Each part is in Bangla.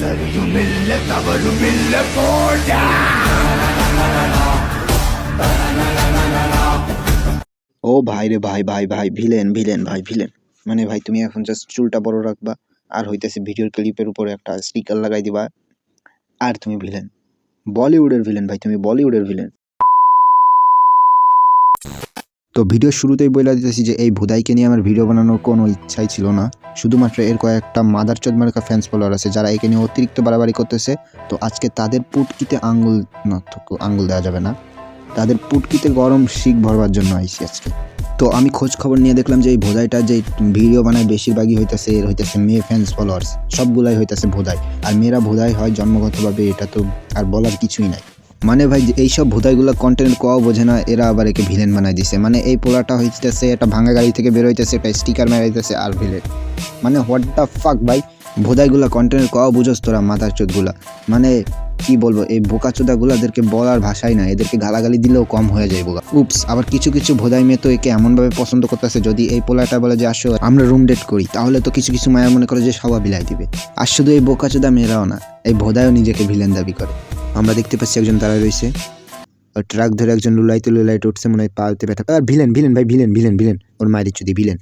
சரியும் இல்ல தவறும் இல்ல ও ভাই রে ভাই ভাই ভাই, ভিলেন ভিলেন, ভাই, ভিলেন। মানে ভাই, তুমি এখন জাস্ট চুলটা বড় রাখবা, আর হইতেছে ভিডিওর ক্লিপের উপরে একটা স্টিকার লাগাই দিবা, আর তুমি ভিলেন। বলিউডের ভিলেন ভাই, তুমি বলিউডের ভিলেন। তো ভিডিওর শুরুতেই বলে দিতেছি যে, এই ভুদাইকে নিয়ে আমার ভিডিও বানানোর কোনো ইচ্ছাই ছিল না। শুধুমাত্র এর কয়েকটা মাদার চোদ মার্কা ফ্যান্স ফলোয়ার আছে, যারা একে নিয়ে অতিরিক্ত বাড়াবাড়ি করতেছে। তো আজকে তাদের পুটকিতে আঙ্গুল আঙ্গুল দেওয়া যাবে না। তাদের পুটকিতে গরম শিক ভরবার জন্য আইসি আজকে। তো আমি খোঁজ খবর নিয়ে দেখলাম যে এই ভোদাইটা যে ভিডিও বানায় বেশিরভাগই হইতেছে, এর হইতেছে মেয়ে ফ্যান্স ফলোয়ার্স সবগুলাই হইতেছে ভোদাই। আর মেয়েরা ভোদাই হয় জন্মগতভাবে, এটা তো আর বলার কিছুই নাই। মানে ভাই এইসব ভোদাইগুলো কন্টেন্ট কোয়াও বোঝে না, এরা আবার একে ভিলেন বানাই দিছে। মানে এই পোলাটা হইতেছে একটা ভাঙা গাড়ি থেকে বের হইতেছে একটা স্টিকার মেরাইতেছে আর ভিলেন মানে হোয়াট দ্য ফাক ভাই? ভোদাইগুলা কন্টেন্ট কোয়াও বুঝোস তোরা, মাথার চোদগুলা মানে কি বলব, এই বোকা চোদাগুলাদেরকে বলার ভাষাই না, এদেরকে গালাগালি দিলেও কম হয়ে যায় বোকা। উপস আবার কিছু কিছু ভোদাই মেয়ে তো একে এমনভাবে পছন্দ করতেছে, যদি এই পোলাটা বলে যে, আসো, আমরা রুম ডেট করি তাহলে তো কিছু কিছু মায়া মনে করে যে সবা বিলাই দিবে। আর শুধু এই বোকা চোদা মেয়েরাও না, এই ভোদাইও নিজেকে ভিলেন দাবি করে। আমরা দেখতে পাচ্ছি একজন দাঁড়ায় রয়েছে। আর ট্রাক ধরে একজন লুলাইতে লুলাইতে উঠছে, মনে হয় পালতে ব্যথা আর ভিলেন ভিলেন ভাই, ভিলেন ভিলেন ভিলেন। ওর মায়ের যদি ভিলেন।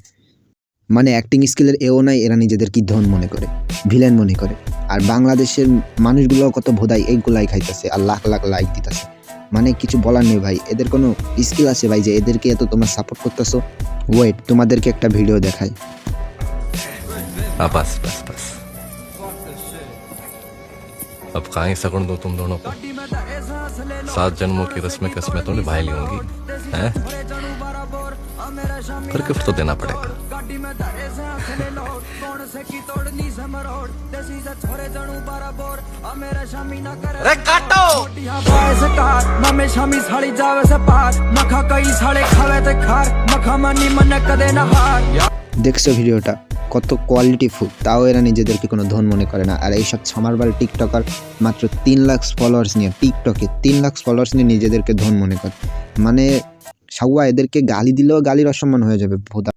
মানে অ্যাক্টিং স্কিলের এও নাই, এরা নিজেদের কি ধন মনে করে, ভিলেন মনে করে। আর বাংলাদেশের মানুষগুলো কত ভোদাই এইগুলাই খাইতেছে আর লাখ লাখ লাইক দিতেছে। মানে কিছু বলার নেই ভাই, এদের কোনো স্কিল আছে ভাই যে এদেরকে এত তোমরা সাপোর্ট করতেছো? ওয়েট তোমাদেরকে একটা ভিডিও দেখায় বাস বাস বাস। अब कहाँ ही सकड़ दो तुम दोनों को सात जन्मों की रस्में कसमें तो निभाई ली होंगी हैं पर गिफ्ट तो देना पड़ेगा रे काटो नमे शामी साड़ी जावे से पार मखा कई साड़े खावे ते खार मखा मनी मन कदे न हार দেখছো ভিডিওটা কত কোয়ালিটি ফুড তাও এরা নিজেদেরকে কোনো ধন মনে করে না। আর এইসব ছামারবার টিকটকার মাত্র তিন লাখ ফলোয়ার্স নিয়ে টিকটকে তিন লাখ ফলোয়ার্স নিয়ে নিজেদেরকে ধন মনে করে। মানে সাউয়া এদেরকে গালি দিলেও গালির অসম্মান হয়ে যাবে ভোদা।